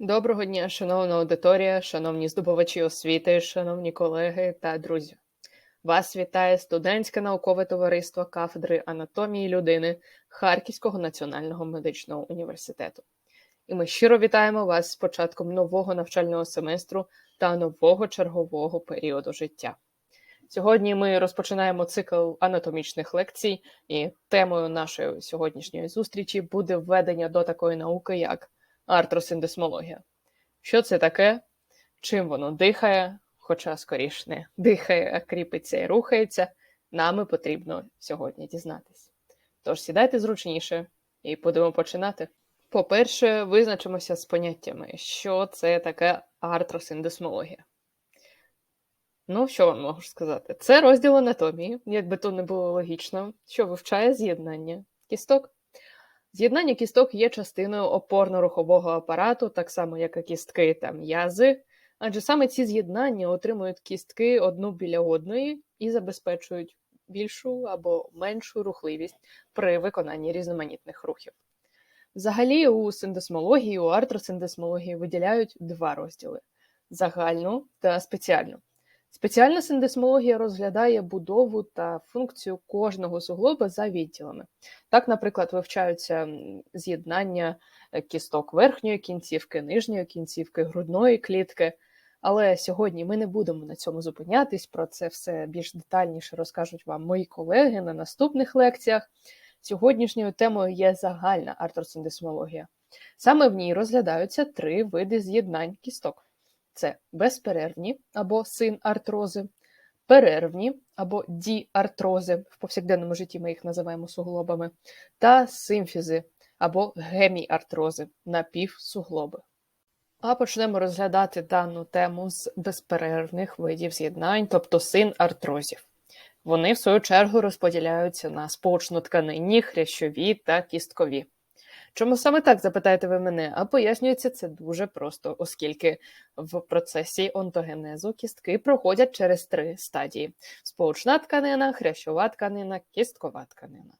Доброго дня, шановна аудиторія, шановні здобувачі освіти, шановні колеги та друзі. Вас вітає студентське наукове товариство кафедри анатомії людини Харківського національного медичного університету. І ми щиро вітаємо вас з початком нового навчального семестру та нового чергового періоду життя. Сьогодні ми розпочинаємо цикл анатомічних лекцій, і темою нашої сьогоднішньої зустрічі буде введення до такої науки, як артросиндесмологія. Що це таке? Чим воно дихає? Хоча скоріш не дихає, а кріпиться і рухається, нами потрібно сьогодні дізнатись. Тож сідайте зручніше і будемо починати. По-перше, визначимося з поняттями, що це таке артросиндесмологія. Ну, що вам можу сказати? Це розділ анатомії, якби то не було логічно, що вивчає з'єднання кісток. З'єднання кісток є частиною опорно-рухового апарату, так само, як і кістки та м'язи, адже саме ці з'єднання отримують кістки одну біля одної і забезпечують більшу або меншу рухливість при виконанні різноманітних рухів. Взагалі, у синдесмології, у артросиндесмології виділяють два розділи загальну та спеціальну. Спеціальна синдесмологія розглядає будову та функцію кожного суглоба за відділами. Так, наприклад, вивчаються з'єднання кісток верхньої кінцівки, нижньої кінцівки, грудної клітки. Але сьогодні ми не будемо на цьому зупинятись. Про це все більш детальніше розкажуть вам мої колеги на наступних лекціях. Сьогоднішньою темою є загальна артросиндесмологія. Саме в ній розглядаються три види з'єднань кісток це безперервні або синартрози, перервні або діартрози, в повсякденному житті ми їх називаємо суглобами, та симфізи або геміартрози напівсуглоби. А почнемо розглядати дану тему з безперервних видів з'єднань, тобто синартрозів. Вони, в свою чергу, розподіляються на сполучно-тканинні, хрящові та кісткові. Чому саме так запитаєте ви мене? А пояснюється це дуже просто, оскільки в процесі онтогенезу кістки проходять через три стадії: сполучна тканина, хрящова тканина, кісткова тканина.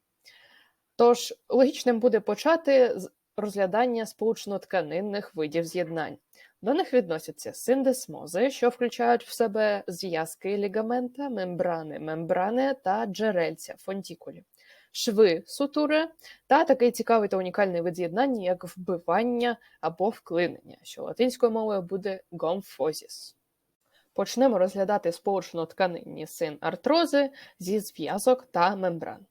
Тож, логічним буде почати з розглядання сполучно-тканинних видів з'єднань. До них відносяться синдесмози, що включають в себе зв'язки лігамента, мембрани, мембрани та джерельця фонтікулі шви сутури та такий цікавий та унікальний вид з'єднання, як вбивання або вклинення, що латинською мовою буде гомфозіс. Почнемо розглядати сполучно-тканинні син-артрози зі зв'язок та мембран.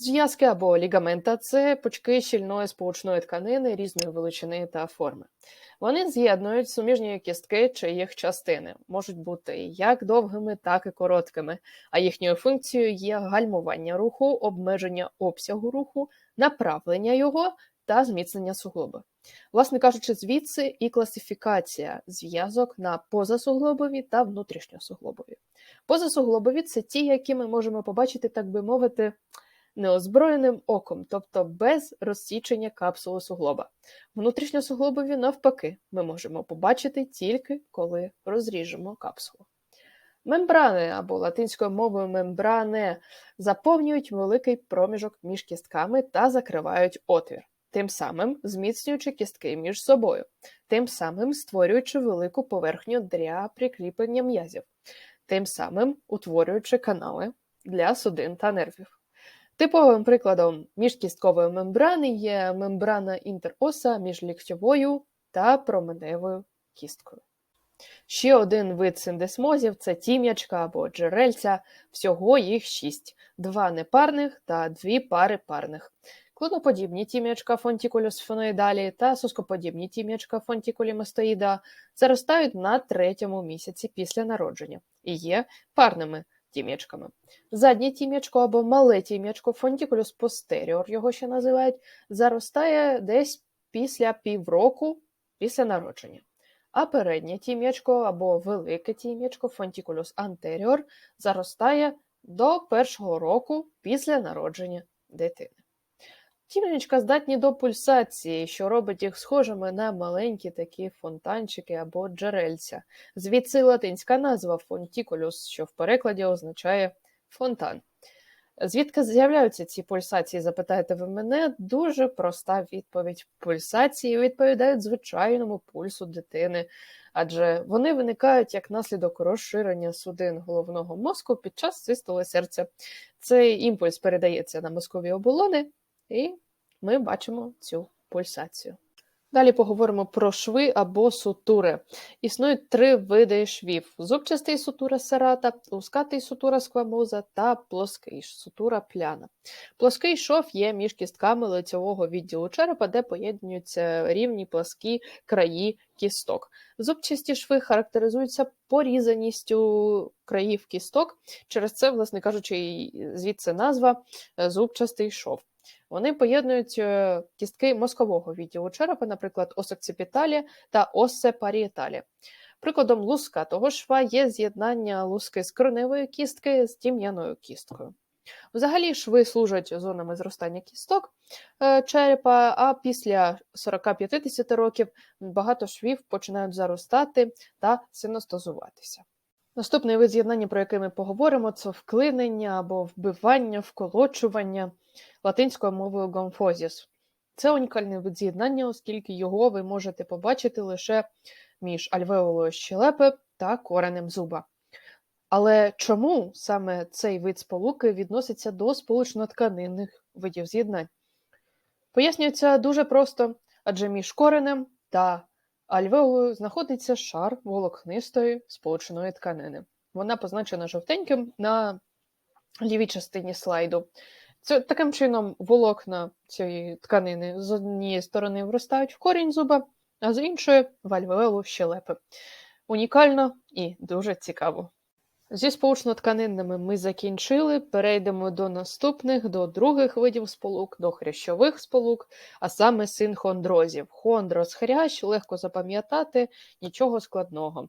Зв'язки або лігамента це пучки щільної сполучної тканини різної величини та форми. Вони з'єднують суміжні кістки чи їх частини, можуть бути як довгими, так і короткими, а їхньою функцією є гальмування руху, обмеження обсягу руху, направлення його та зміцнення суглоби. Власне кажучи, звідси і класифікація зв'язок на позасуглобові та внутрішньосуглобові. Позасуглобові це ті, які ми можемо побачити, так би мовити, неозброєним оком, тобто без розсічення капсули суглоба. Внутрішньосуглобові, навпаки, ми можемо побачити тільки коли розріжемо капсулу. Мембрани або латинською мовою мембране заповнюють великий проміжок між кістками та закривають отвір, тим самим зміцнюючи кістки між собою, тим самим створюючи велику поверхню для прикріплення м'язів, тим самим утворюючи канали для судин та нервів. Типовим прикладом міжкісткової мембрани є мембрана інтероса між ліктьовою та променевою кісткою. Ще один вид синдесмозів це тім'ячка або джерельця, всього їх шість, два непарних та дві пари парних. Клоноподібні тім'ячка фонтікулюс фоноїдалі та соскоподібні тім'ячка фонтікуліместоїда заростають на третьому місяці після народження і є парними тім'ячками. Заднє тім'ячко або мале тім'ячко, фонтікулюс постеріор, його ще називають, заростає десь після півроку після народження. А переднє тім'ячко або велике тім'ячко, фонтікулюс антеріор, заростає до першого року після народження дитини. Тім'ячка здатні до пульсації, що робить їх схожими на маленькі такі фонтанчики або джерельця. Звідси латинська назва фонтікулюс, що в перекладі означає фонтан. Звідки з'являються ці пульсації? Запитаєте ви мене? Дуже проста відповідь. Пульсації відповідають звичайному пульсу дитини, адже вони виникають як наслідок розширення судин головного мозку під час систоли серця. Цей імпульс передається на мозкові оболони, і ми бачимо цю пульсацію. Далі поговоримо про шви або сутури. Існують три види швів: зубчастий сутура серата, лускатий сутура сквамоза та плоский сутура пляна. Плоский шов є між кістками лицевого відділу черепа, де поєднуються рівні пласкі краї кісток. Зубчасті шви характеризуються порізаністю країв кісток, через це, власне кажучи, звідси назва е, зубчастий шов. Вони поєднують е, кістки мозкового відділу черепа, наприклад, осокципіталі та осепарієталі. Прикладом луска того шва є з'єднання луски з кореневої кістки з тім'яною кісткою. Взагалі шви служать зонами зростання кісток е, черепа, а після 40-50 років багато швів починають заростати та синостозуватися. Наступний вид з'єднання, про який ми поговоримо, це вклинення або вбивання, вколочування латинською мовою гомфозіс. Це унікальний вид з'єднання, оскільки його ви можете побачити лише між альвеолою щелепи та коренем зуба. Але чому саме цей вид сполуки відноситься до сполучно-тканинних видів з'єднань? Пояснюється дуже просто, адже між коренем та альвеолою знаходиться шар волокнистої сполученої тканини. Вона позначена жовтеньким на лівій частині слайду. Це таким чином волокна цієї тканини з однієї сторони вростають в корінь зуба, а з іншої в альвеолу щелепи. Унікально і дуже цікаво. Зі сполучно-тканинними ми закінчили. Перейдемо до наступних, до других видів сполук, до хрящових сполук, а саме синхондрозів. Хондроз хрящ, легко запам'ятати, нічого складного.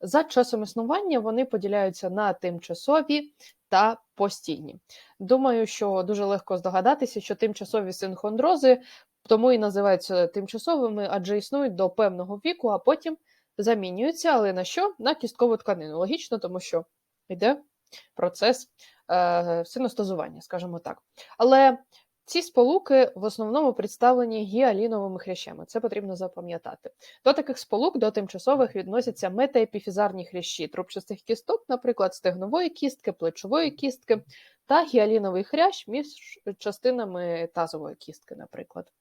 За часом існування вони поділяються на тимчасові та постійні. Думаю, що дуже легко здогадатися, що тимчасові синхондрози тому і називаються тимчасовими, адже існують до певного віку, а потім замінюються. Але на що? На кісткову тканину. Логічно, тому що йде процес е, синостазування, скажімо так. Але ці сполуки в основному представлені гіаліновими хрящами. Це потрібно запам'ятати. До таких сполук, до тимчасових відносяться метаепіфізарні хрящі трубчастих кісток, наприклад, стегнової кістки, плечової кістки, та гіаліновий хрящ між частинами тазової кістки, наприклад.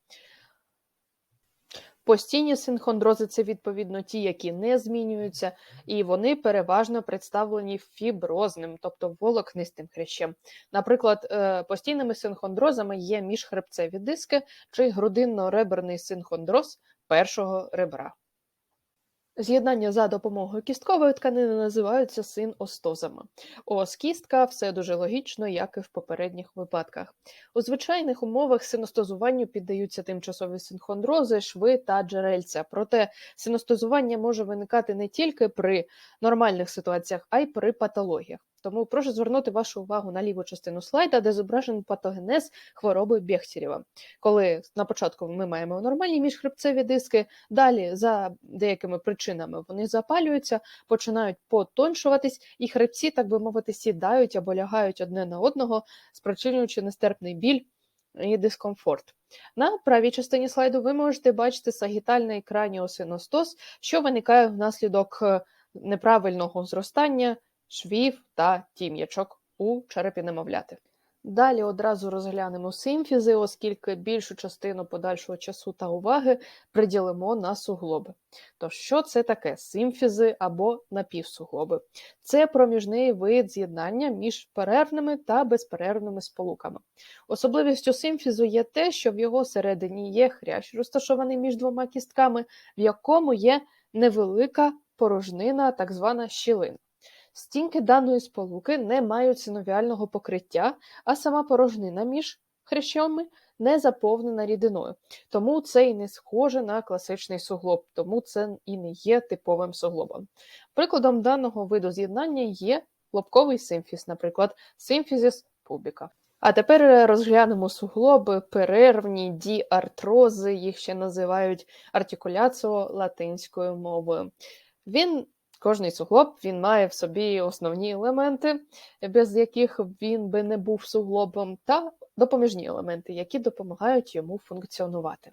Постійні синхондрози це відповідно ті, які не змінюються, і вони переважно представлені фіброзним, тобто волокнистим хрящем. Наприклад, е, постійними синхондрозами є міжхребцеві диски чи грудинно-реберний синхондроз першого ребра. З'єднання за допомогою кісткової тканини називаються синостозами. Ось кістка все дуже логічно, як і в попередніх випадках. У звичайних умовах синостозуванню піддаються тимчасові синхондрози, шви та джерельця. Проте синостозування може виникати не тільки при нормальних ситуаціях, а й при патологіях. Тому прошу звернути вашу увагу на ліву частину слайда, де зображений патогенез хвороби Бехтерєва. Коли на початку ми маємо нормальні міжхребцеві диски, далі за деякими причинами вони запалюються, починають потоншуватись, і хребці, так би мовити, сідають або лягають одне на одного, спричинюючи нестерпний біль. І дискомфорт. На правій частині слайду ви можете бачити сагітальний краніосиностоз, що виникає внаслідок е, неправильного зростання швів та тім'ячок у черепі немовляти. Далі одразу розглянемо симфізи, оскільки більшу частину подальшого часу та уваги приділимо на суглоби. То що це таке симфізи або напівсуглоби? Це проміжний вид з'єднання між перервними та безперервними сполуками. Особливістю симфізу є те, що в його середині є хрящ, розташований між двома кістками, в якому є невелика порожнина, так звана щілина. Стінки даної сполуки не мають синовіального покриття, а сама порожнина між хрящами не заповнена рідиною. Тому це і не схоже на класичний суглоб, тому це і не є типовим суглобом. Прикладом даного виду з'єднання є лобковий симфіз, наприклад, симфізіс пубіка. А тепер розглянемо суглоби, перервні діартрози, їх ще називають артикуляціо латинською мовою. Він Кожний суглоб він має в собі основні елементи, без яких він би не був суглобом, та допоміжні елементи, які допомагають йому функціонувати.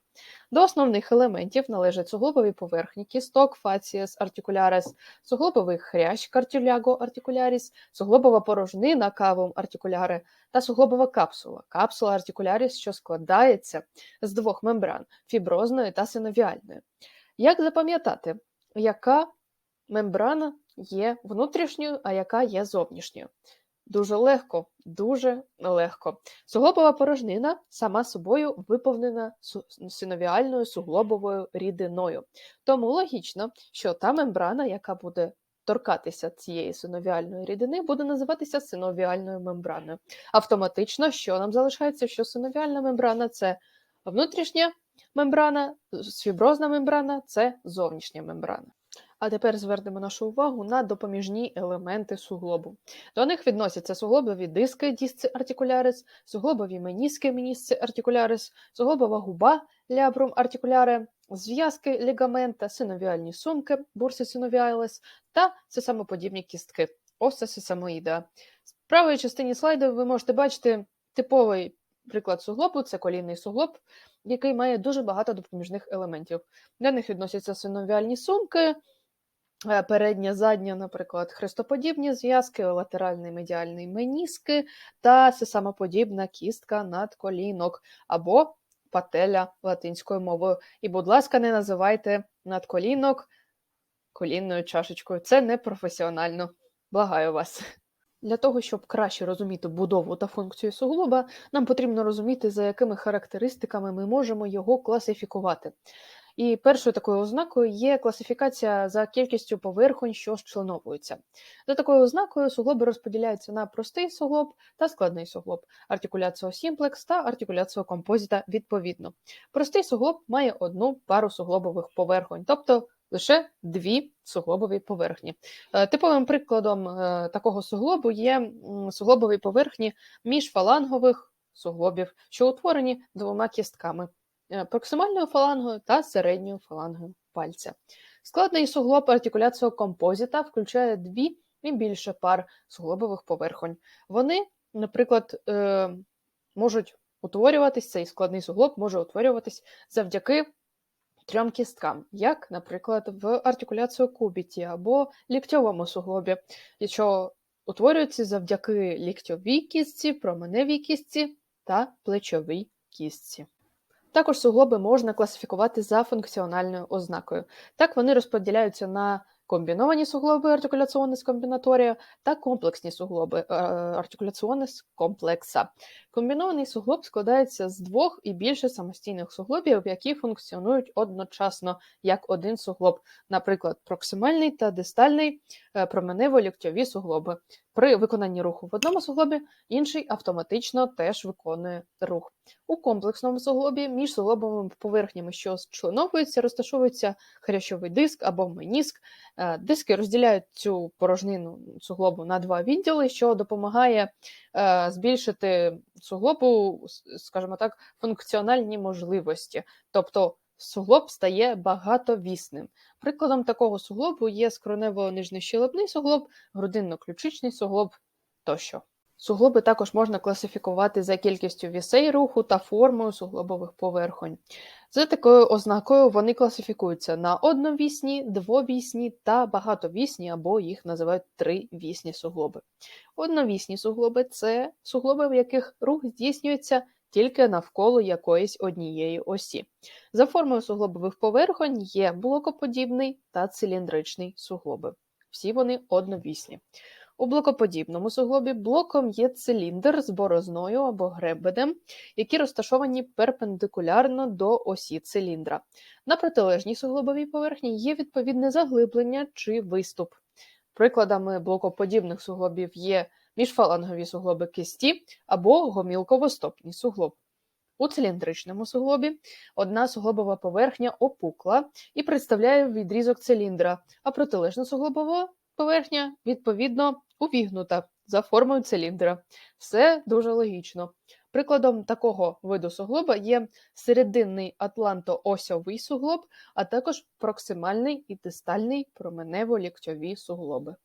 До основних елементів належать суглобові поверхні, кісток, facies articularis, суглобовий хрящ cartilago articularis, суглобова порожнина cavum articulare та суглобова капсула, капсула articularis, що складається з двох мембран фіброзної та синовіальної. Як запам'ятати, яка мембрана є внутрішньою, а яка є зовнішньою? Дуже легко, дуже легко. Суглобова порожнина сама собою виповнена синовіальною суглобовою рідиною. Тому логічно, що та мембрана, яка буде торкатися цієї синовіальної рідини, буде називатися синовіальною мембраною. Автоматично, що нам залишається, що синовіальна мембрана це внутрішня мембрана, фіброзна мембрана це зовнішня мембрана. А тепер звернемо нашу увагу на допоміжні елементи суглобу. До них відносяться суглобові диски дісци артикулярис, суглобові меніски менісци артикулярис, суглобова губа лябрум артикуляре, зв'язки лігамента, синовіальні сумки бурси синовіалес та сесамоподібні кістки оса сесамоїда. В правій частині слайду ви можете бачити типовий приклад суглобу це колінний суглоб, який має дуже багато допоміжних елементів. До них відносяться синовіальні сумки, передня, задня, наприклад, хрестоподібні зв'язки, латеральний медіальний меніски та сесамоподібна кістка надколінок або пателя латинською мовою. І, будь ласка, не називайте надколінок колінною чашечкою. Це не професіонально. Благаю вас. Для того, щоб краще розуміти будову та функцію суглоба, нам потрібно розуміти, за якими характеристиками ми можемо його класифікувати. І першою такою ознакою є класифікація за кількістю поверхонь, що зчленовуються. За такою ознакою суглоби розподіляються на простий суглоб та складний суглоб, артикуляціо сімплекс та артикуляціо композита відповідно. Простий суглоб має одну пару суглобових поверхонь, тобто лише дві суглобові поверхні. Е, Типовим прикладом е, такого суглобу є суглобові поверхні міжфалангових суглобів, що утворені двома кістками проксимальною фалангою та середньою фалангою пальця. Складний суглоб артикуляціо композита включає дві і більше пар суглобових поверхонь. Вони, наприклад, е, можуть утворюватись, цей складний суглоб може утворюватись завдяки трьом кісткам, як, наприклад, в артикуляціо кубіті або ліктьовому суглобі, що утворюються завдяки ліктьовій кістці, променевій кістці та плечовій кістці. Також суглоби можна класифікувати за функціональною ознакою. Так вони розподіляються на комбіновані суглоби артикуляціонес комбінаторія та комплексні суглоби е, артикуляціонес комплекса. Комбінований суглоб складається з двох і більше самостійних суглобів, які функціонують одночасно як один суглоб, наприклад, проксимальний та дистальний е, променево-ліктьові суглоби. При виконанні руху в одному суглобі інший автоматично теж виконує рух. У комплексному суглобі між суглобовими поверхнями, що зчленовуються, розташовується хрящовий диск або меніск. Е, Диски розділяють цю порожнину суглобу на два відділи, що допомагає е, збільшити суглобу, скажімо так, функціональні можливості. Тобто суглоб стає багатовісним. Прикладом такого суглобу є скронево нижнощелепний суглоб, грудинно-ключичний суглоб тощо. Суглоби також можна класифікувати за кількістю вісей руху та формою суглобових поверхонь. За такою ознакою вони класифікуються на одновісні, двовісні та багатовісні, або їх називають тривісні суглоби. Одновісні суглоби це суглоби, в яких рух здійснюється тільки навколо якоїсь однієї осі. За формою суглобових поверхонь є блокоподібний та циліндричний суглоби. Всі вони одновісні. У блокоподібному суглобі блоком є циліндр з борозною або гребедем, які розташовані перпендикулярно до осі циліндра. На протилежній суглобовій поверхні є відповідне заглиблення чи виступ. Прикладами блокоподібних суглобів є міжфалангові суглоби кисті або гомілково-стопний суглоб. У циліндричному суглобі одна суглобова поверхня опукла і представляє відрізок циліндра, а протилежна суглобова поверхня, відповідно, увігнута за формою циліндра. Все дуже логічно. Прикладом такого виду суглоба є серединний атлантоосьовий суглоб, а також проксимальний і дистальний променево-ліктьові суглоби.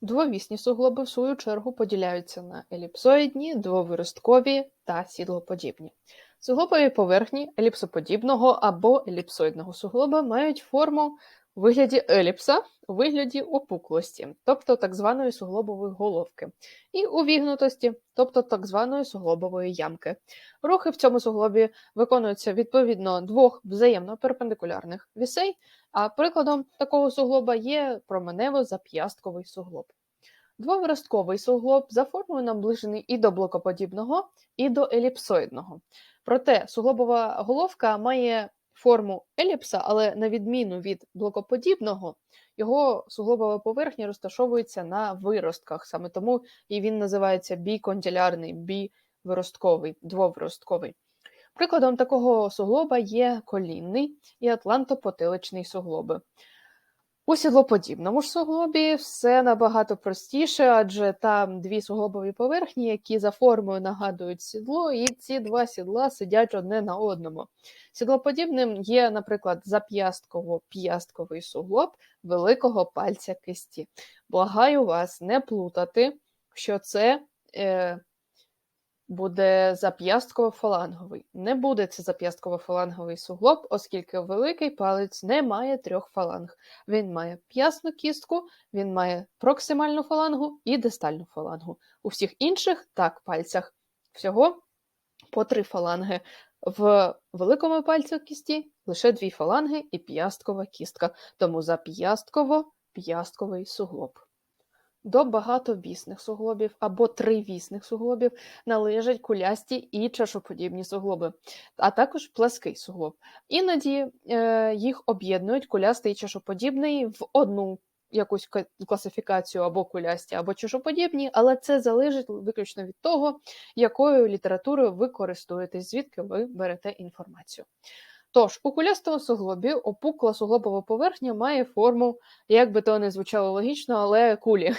Двовісні суглоби, в свою чергу, поділяються на еліпсоїдні, двовиросткові та сідлоподібні. Суглобові поверхні еліпсоподібного або еліпсоїдного суглоба мають форму вигляді еліпса, у вигляді опуклості, тобто так званої суглобової головки, і увігнутості, тобто так званої суглобової ямки. Рухи в цьому суглобі виконуються відповідно двох взаємно перпендикулярних вісей, а прикладом такого суглоба є променево-зап'ястковий суглоб. Двовиростковий суглоб за формою наближений і до блокоподібного, і до еліпсоїдного. Проте суглобова головка має форму еліпса, але на відміну від блокоподібного, його суглобова поверхня розташовується на виростках, саме тому і він називається біконділярний, бівиростковий, двовиростковий. Прикладом такого суглоба є колінний і атлантопотиличний суглоби. У сідлоподібному ж суглобі все набагато простіше, адже там дві суглобові поверхні, які за формою нагадують сідло, і ці два сідла сидять одне на одному. Сідлоподібним є, наприклад, зап'ястково-п'ястковий суглоб великого пальця кисті. Благаю вас не плутати, що це е, буде зап'ястково-фаланговий. Не буде це зап'ястково-фаланговий суглоб, оскільки великий палець не має трьох фаланг. Він має п'ясну кістку, він має проксимальну фалангу і дистальну фалангу. У всіх інших так пальцях всього по три фаланги. В великому пальцю кісті лише дві фаланги і п'ясткова кістка, тому зап'ястково-п'ястковий суглоб. До багатовісних суглобів або тривісних суглобів належать кулясті і чашоподібні суглоби, а також плаский суглоб. Іноді е, їх об'єднують кулястий і чашоподібний в одну якусь класифікацію або кулясті, або чашоподібні, але це залежить виключно від того, якою літературою ви користуєтесь, звідки ви берете інформацію. Тож, у кулястому суглобі опукла суглобова поверхня має форму, як би то не звучало логічно, але кулі.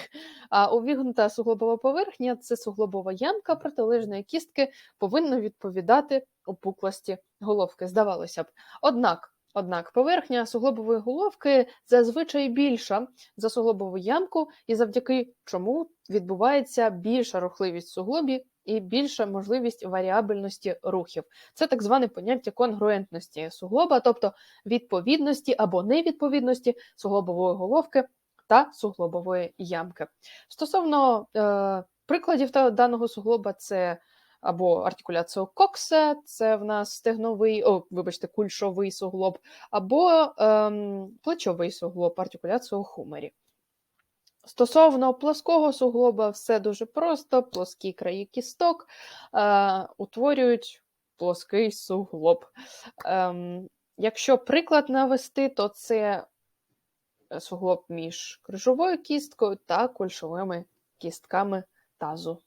А увігнута суглобова поверхня це суглобова ямка протилежної кістки, повинна відповідати опуклості головки, здавалося б. Однак, Однак поверхня суглобової головки зазвичай більша за суглобову ямку, і завдяки чому відбувається більша рухливість суглобі і більша можливість варіабельності рухів. Це так зване поняття конгруентності суглоба, тобто відповідності або невідповідності суглобової головки та суглобової ямки. Стосовно е, прикладів даного суглоба, це або артикуляцію кокса, це в нас стегновий, о, вибачте, кульшовий суглоб, або ем, плечовий суглоб, артикуляцію хумері. Стосовно плоского суглоба, все дуже просто, плоскі краї кісток е, утворюють плоский суглоб. Е, якщо приклад навести, то це суглоб між крижовою кісткою та кульшовими кістками тазу.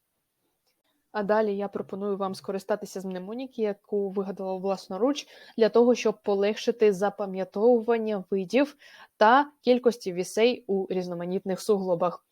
А далі я пропоную вам скористатися з мнемоніки, яку вигадала власноруч, для того, щоб полегшити запам'ятовування видів та кількості вісей у різноманітних суглобах.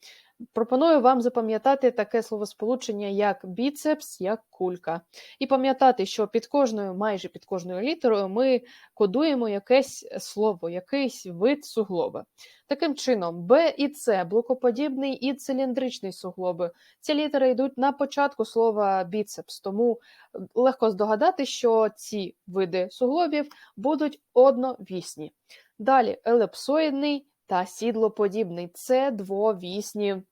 Пропоную вам запам'ятати таке словосполучення, як біцепс, як кулька. І пам'ятати, що під кожною, майже під кожною літерою ми кодуємо якесь слово, якийсь вид суглоба. Таким чином, Б і С блокоподібний і циліндричний суглоби. Ці літери йдуть на початку слова біцепс, тому легко здогадати, що ці види суглобів будуть одновісні. Далі елепсоїдний та сідлоподібний це двовісні Е,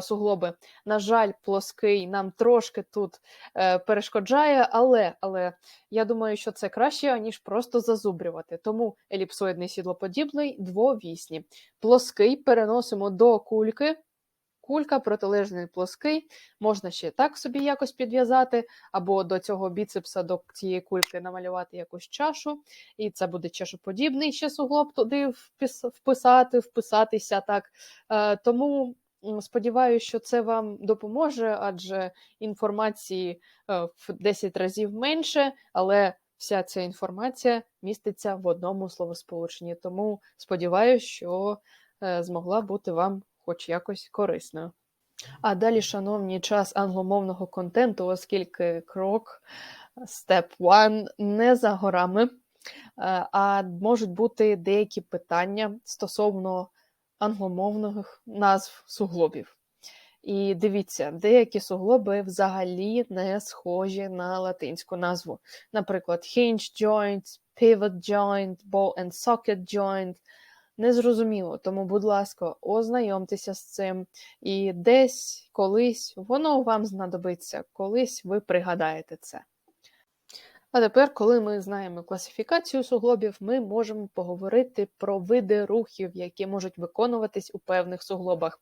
суглоби. На жаль, плоский нам трошки тут е, перешкоджає, але але я думаю, що це краще, ніж просто зазубрювати. Тому еліпсоїдний сідлоподібний двовісні. Плоский переносимо до кульки. Кулька, протилежний плоский, можна ще так собі якось підв'язати, або до цього біцепса, до цієї кульки намалювати якусь чашу, і це буде чашоподібний ще суглоб туди вписати, вписатися так. Е, тому Сподіваюся, що це вам допоможе, адже інформації е, в 10 разів менше, але вся ця інформація міститься в одному словосполученні. Тому сподіваюся, що е, змогла бути вам хоч якось корисною. А далі, шановні, час англомовного контенту, оскільки крок Step One не за горами, е, а можуть бути деякі питання стосовно англомовних назв суглобів. І дивіться, деякі суглоби взагалі не схожі на латинську назву. Наприклад, hinge joint, pivot joint, ball and socket joint. Незрозуміло, тому, будь ласка, ознайомтеся з цим, і десь колись воно вам знадобиться, колись ви пригадаєте це. А тепер, коли ми знаємо класифікацію суглобів, ми можемо поговорити про види рухів, які можуть виконуватись у певних суглобах.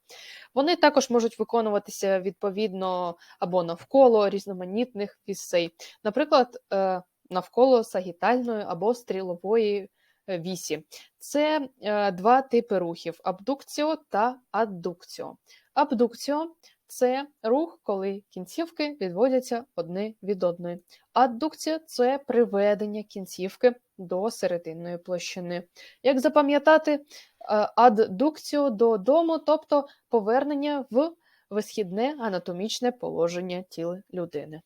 Вони також можуть виконуватися відповідно або навколо різноманітних вісей, наприклад, е, навколо сагітальної або стрілової е, вісі. Це е, два типи рухів: абдукціо та аддукціо. Абдукціо це рух, коли кінцівки відводяться одне від одної. Аддукція це приведення кінцівки до серединної площини. Як запам'ятати е, аддукцію додому, тобто повернення в висхідне анатомічне положення тіла людини.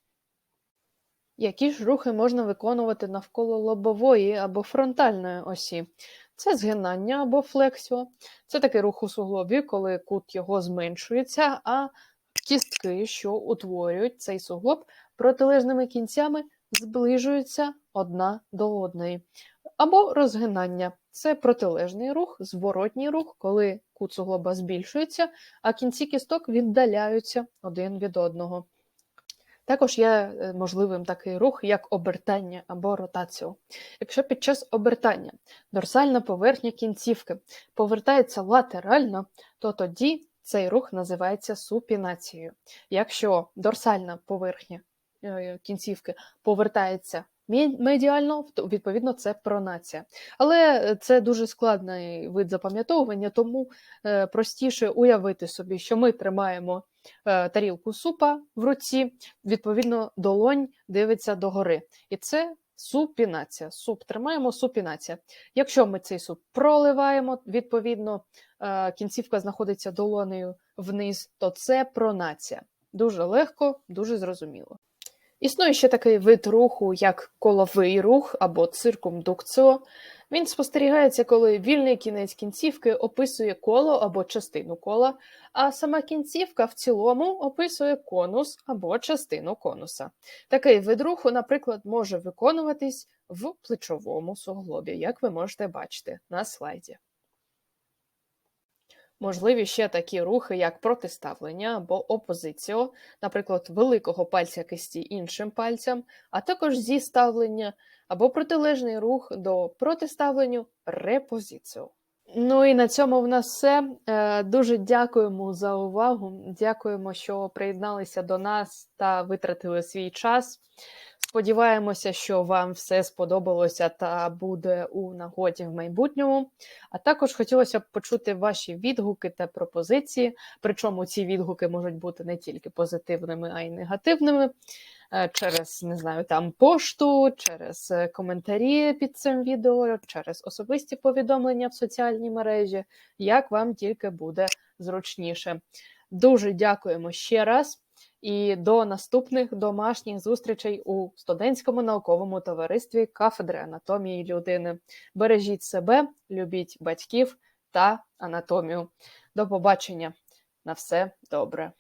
Які ж рухи можна виконувати навколо лобової або фронтальної осі? Це згинання або флексіо. Це такий рух у суглобі, коли кут його зменшується, а кістки, що утворюють цей суглоб, протилежними кінцями зближуються одна до одної. Або розгинання це протилежний рух, зворотній рух, коли кут суглоба збільшується, а кінці кісток віддаляються один від одного. Також є е, можливим такий рух, як обертання або ротацію. Якщо під час обертання дорсальна поверхня кінцівки повертається латерально, то тоді цей рух називається супінацією. Якщо дорсальна поверхня е, кінцівки повертається медіально, то відповідно це пронація. Але це дуже складний вид запам'ятовування, тому е, простіше уявити собі, що ми тримаємо е, тарілку супа в руці, відповідно, долонь дивиться догори. І це супінація. Суп тримаємо, супінація. Якщо ми цей суп проливаємо, відповідно, е, кінцівка знаходиться долонею вниз, то це пронація. Дуже легко, дуже зрозуміло. Існує ще такий вид руху, як коловий рух або циркумдукціо. Він спостерігається, коли вільний кінець кінцівки описує коло або частину кола, а сама кінцівка в цілому описує конус або частину конуса. Такий вид руху, наприклад, може виконуватись в плечовому суглобі, як ви можете бачити на слайді. Можливі ще такі рухи, як протиставлення або опозиціо, наприклад, великого пальця кисті іншим пальцям, а також зіставлення або протилежний рух до протиставленню репозицію. Ну і на цьому в нас все. Е, дуже дякуємо за увагу. Дякуємо, що приєдналися до нас та витратили свій час. Сподіваємося, що вам все сподобалося та буде у нагоді в майбутньому. А також хотілося б почути ваші відгуки та пропозиції. Причому ці відгуки можуть бути не тільки позитивними, а й негативними. Е, через не знаю, там пошту, через е, коментарі під цим відео, через особисті повідомлення в соціальній мережі, як вам тільки буде зручніше. Дуже дякуємо ще раз і до наступних домашніх зустрічей у студентському науковому товаристві кафедри анатомії людини. Бережіть себе, любіть батьків та анатомію. До побачення! На все добре.